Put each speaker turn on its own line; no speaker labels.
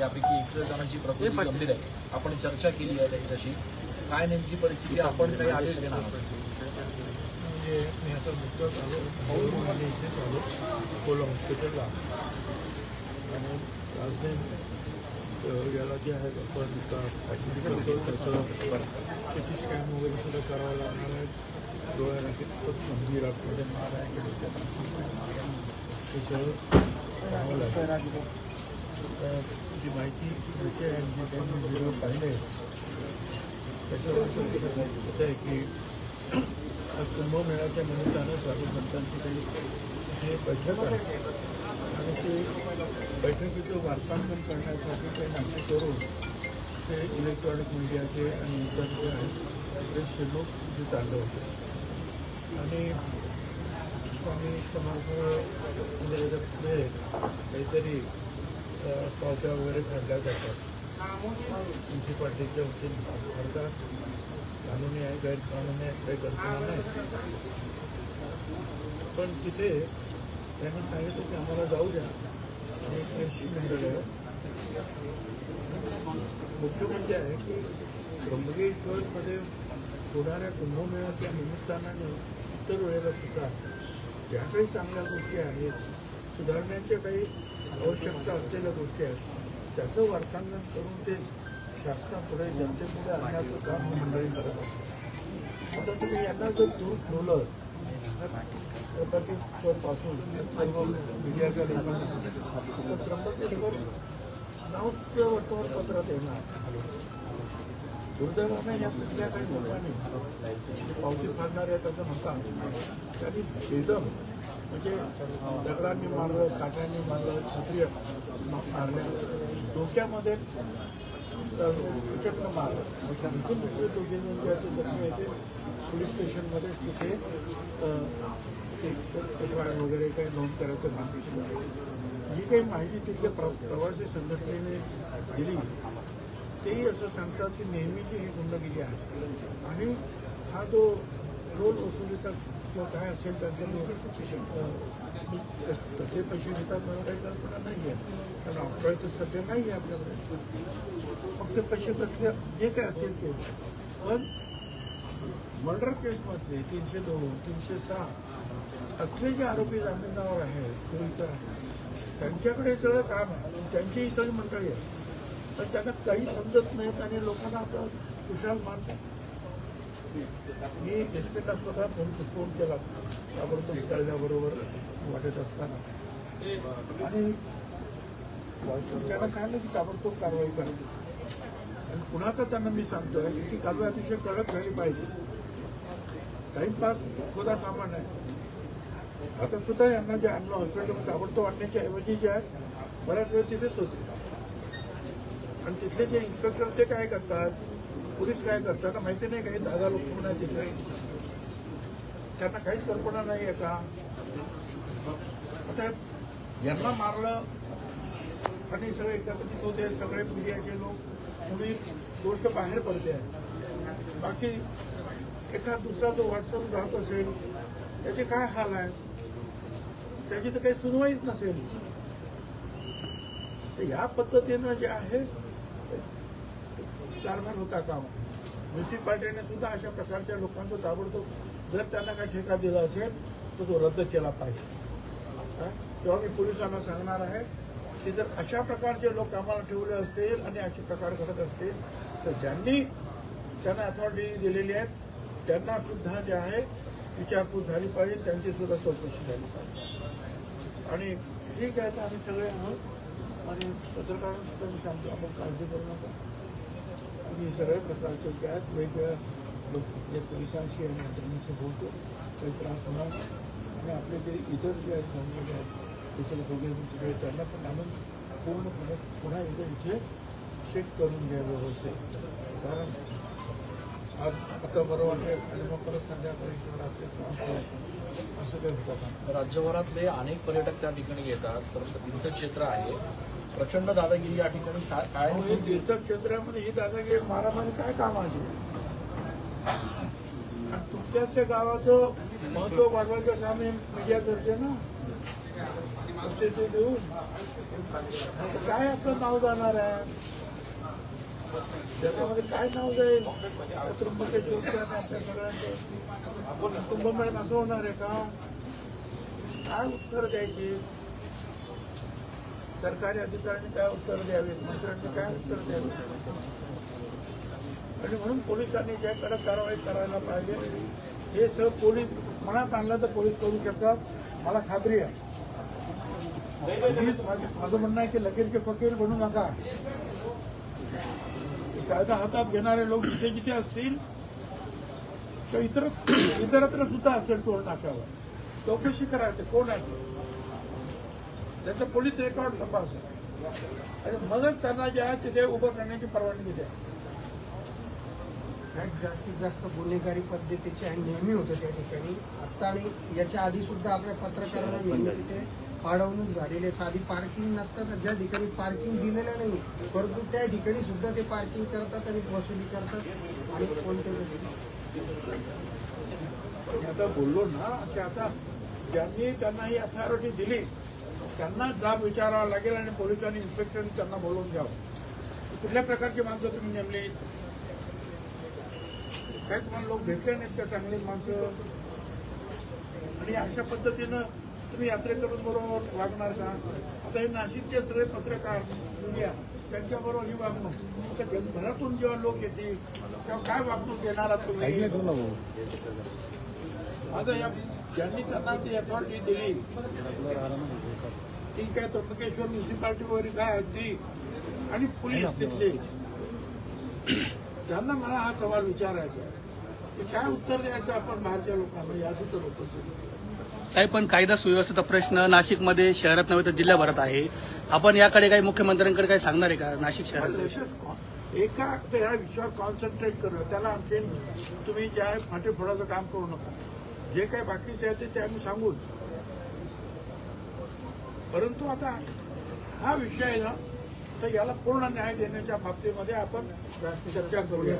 यापैकी एक जणांची प्रकृती गंभीर आहे. आपण चर्चा केली आहे त्यांच्याशी. काय नेमकी परिस्थिती आहे? आपण काही आदेश देणार.
म्हणजे मी आता नुकतंच आलो आणि इथेच आलो अकोला हॉस्पिटलला. आणि राजधानी याला जे आहेत आपण ॲडमिट करतो. त्याचं सिटी स्कॅन वगैरे सुद्धा करावं लागणार आहे. डोळ्याला खूप गंभीर आतमध्ये मार आहे. की डोक्यात ते सगळं करावं लागेल. तर जी माहिती मिळते आणि जे त्यांनी व्हिडिओ पाहिले त्याच्यावर आहे की कुंभमेळ्याच्या निमित्तानं साधू संतांची काही हे बैठक आहे. आणि ते बैठकीचं वार्तांकन करण्यासाठी काही नाटक करून ते इलेक्ट्रॉनिक मीडियाचे आणि इतर जे आहेत ते लोक जे चालले होते. आणि स्वामी समर्थ म्हणजे पुढे काहीतरी पावत्या वगैरे काढल्या जातात. म्युन्सिपाल्टीच्या वतीने करतात कानुनी आहे गैरकानुनी आहे काही कल्पना नाही. पण तिथे त्यांनी सांगितलं की आम्हाला जाऊ द्या. आणि एक प्रेसची आहे मुख्य म्हणजे आहे की त्र्यंबकेश्वरमध्ये होणाऱ्या कुंभमेळाच्या निमित्तानं इतर वेळेला सुद्धा ज्या काही चांगल्या गोष्टी आहेत सुधारण्याच्या काही आवश्यकता असलेल्या गोष्टी आहेत. त्याचं वार्तांकन करून ते शासनापुढे जनतेपुढे आणण्याचं काम मंडळी करत असतात. आता तुम्ही यांना जर दूर ठेवलं पासून सर्व मीडियाच्या लोकांना तर त्र्यंबकेश्वर वर्तमानपत्रात येणार. दुर्दैवाने या कुठल्या काही लोकांनी पावती फाडणाऱ्या त्याचं म्हणतात त्यांनी बेदम म्हणजे दगडांनी मारलं काट्यांनी मारलं छत्री मारल्या. डोक्यामध्ये प्रचंड मारलं आणखी म्हणजे दुसरे दोघे जण जे असे जखमी येते पोलीस स्टेशनमध्ये तिथे तक्रार वगैरे काही नोंद करायचं मागितलं आहे ही काही माहिती तिथल्या प्र प्रवासी संघटनेने दिली तेही असं सांगतात की नेहमीची ही गुंडगिरी आहे. आणि हा जो रोल वसुलीचा किंवा काय असेल त्यांचं कसे पैसे घेतात मला काही कल्पना नाही आहे कारण ऑफर तर सध्या नाही आहे आपल्याकडे फक्त पैसे कसले जे काय असतील ते पण मर्डर केसमधले तीनशे दोन तीनशे सहा असले जे आरोपी जामिनावर आहेत किंवा इतर आहेत त्यांच्याकडे सगळं काम आहे त्यांची सगळी मंडळी आहे पण त्यांना काही समजत नाहीत आणि लोकांना आता कुशाल मानतात मी एस पीला स्वतः फोन फोन केला. ताबडतोब कळल्याबरोबर वाटत असताना. आणि त्यांना सांगितलं की ताबडतोब कारवाई करायची आणि पुन्हा तर त्यांना मी सांगतोय की कारवाई अतिशय कडक झाली पाहिजे. टाईमपास होता कामा नाही आता सुद्धा यांना जे आणलं हॉस्पिटल ताबडतोब आणण्याच्या ऐवजी जे आहे बऱ्याच वेळ तिथेच होते. आणि तिथले जे इन्स्पेक्टर ते काय करतात? पोलीस काय करताना माहिती नाही काही दादा लोक म्हणून काही तिथे? त्यांना काहीच कल्पना नाही आहे का? आता यांना मारलं आणि सगळे एकत्रित होते सगळे मीडियाचे लोक पुढे गोष्ट बाहेर पडते. आहे बाकी एखाद दुसरा जो व्हॉट्सअप राहत असेल त्याचे काय हाल आहे? त्याची तर काही सुनवाईच नसेल. तर या पद्धतीनं जे आहे कारभार होता काम. म्युन्सिपाल्टीने सुद्धा अशा प्रकारच्या लोकांचं ताबडतोब जर त्यांना काही ठेका दिला असेल तर तो रद्द केला पाहिजे. तेव्हा मी पोलिसांना सांगणार आहे की जर अशा प्रकारचे लोक कामाला ठेवले असतील आणि असे प्रकार घडत असतील तर ज्यांनी त्यांना अथॉरिटी दिलेली आहेत त्यांना सुद्धा जे आहे विचारपूस झाली पाहिजे त्यांची सुद्धा चौकशी झाली पाहिजे. आणि ठीक आहे तर आम्ही सगळे आहोत. आणि पत्रकारांसुद्धा मी सांगतो आपण काळजी करू नका. आणि सगळ्या प्रकारचे जे आहेत वेगवेगळ्या लोक जे पोलिसांशी आणि यंत्रणेशी बोलतो काही त्रास होणार आणि आपले जे इतर जे आहेत समजले आहेत इतर वगैरे तिकडे त्यांना पण आणून पूर्णपणे पुन्हा एकदा इथे चेक करून घ्या व्यवस्थित कारण आज आता बरं वाटेल आणि मग परत संध्याकाळी रात्री त्रास असं काही होतं
राज्यभरातले अनेक पर्यटक त्या ठिकाणी येतात. परंतु तीर्थक्षेत्र आहे. प्रचंड दादागिरी या ठिकाणी काय
तीर्थक्षेत्रामध्ये ही दादागिरी मारामारी काय कामाची तुमच्याच त्या गावाचं महत्त्व वाढवायचं काम हे मीडिया करते ना? देऊन. काय आपलं नाव जाणार आहे? त्याच्यामध्ये काय नाव जाईल? आणि आपल्या सगळ्यांचं आपण कुंभमेळ्यात असं होणार आहे का? काय उत्तर द्यायची? सरकारी अधिकाऱ्यांनी काय उत्तर द्यावे मंत्र्यांनी काय उत्तर द्यावे आणि म्हणून पोलिसांनी ज्या कडक कारवाई करायला पाहिजे. हे सर पोलीस मनात आणलं तर पोलीस करू शकतात. मला खात्री आहे. माझं माझं म्हणणं आहे की लगेच फकीर बनू नका. कायदा हातात घेणारे लोक जिथे जिथे असतील तर इतर इतरत्र सुद्धा असेल टोल नाक्यावर चौकशी करायचं. कोण आहे? त्याचं पोलीस रेकॉर्ड तपासा. आणि मगच त्यांना जे आहे तिथे उभं करण्याची परवानगी द्या.
जास्तीत जास्त गुन्हेगारी पद्धतीचे आणि नेहमी होतं त्या ठिकाणी. आता आणि याच्या आधी सुद्धा आपल्या पत्रकारांना नेहमी तिथे अडवणूक झालेली साधी पार्किंग नसतात ज्या ठिकाणी पार्किंग दिलेलं नाही परंतु त्या ठिकाणी सुद्धा ते पार्किंग करतात आणि वसुली करतात आणि कोणते
आता बोललो ना की आता ज्यांनी त्यांना ही अथॉरिटी दिली त्यांना जाब विचारावा लागेल आणि पोलिसांनी इन्स्पेक्टरनी त्यांना बोलवून घ्यावं. कुठल्या प्रकारची माणसं तुम्ही नेमली? काय तुम्हाला लोक भेटले नाहीत का चांगली माणसं. आणि अशा पद्धतीनं तुम्ही यात्रेकरूंबरोबर वागणार का? आता हे नाशिकचे सगळे पत्रकार दुनिया त्यांच्याबरोबर ही वागणूक. जगभरातून जेव्हा लोक येतील तेव्हा काय वागणूक देणार आहात तुम्ही? आता या ज्यांनी त्यांना ती अथॉरिटी दिली. ती काय त्र्यंबकेश्वर म्युन्सिपाल्टी वगैरे काय ती. आणि पोलीस तिथले. त्यांना मला हा सवाल विचारायचा की काय उत्तर द्यायचं आपण बाहेरच्या लोकांना याचं तर होतं
साहेब पण कायदा सुव्यवस्थेचा प्रश्न नाशिकमध्ये शहरात नव्हे तर जिल्ह्याभरात आहे. आपण याकडे काही मुख्यमंत्र्यांकडे काही सांगणार आहे का नाशिक
कॉ- एका तर ह्या विषयावर कॉन्सन्ट्रेट करू. त्याला आणखी तुम्ही जे आहे फाटे फोडाचं काम करू नका. जे काही बाकीचे आहे ते- ते आम्ही सांगूच. परंतु आता हा विषय आहे ना तर याला पूर्ण न्याय देण्याच्या बाबतीमध्ये आपण चर्चा करूया.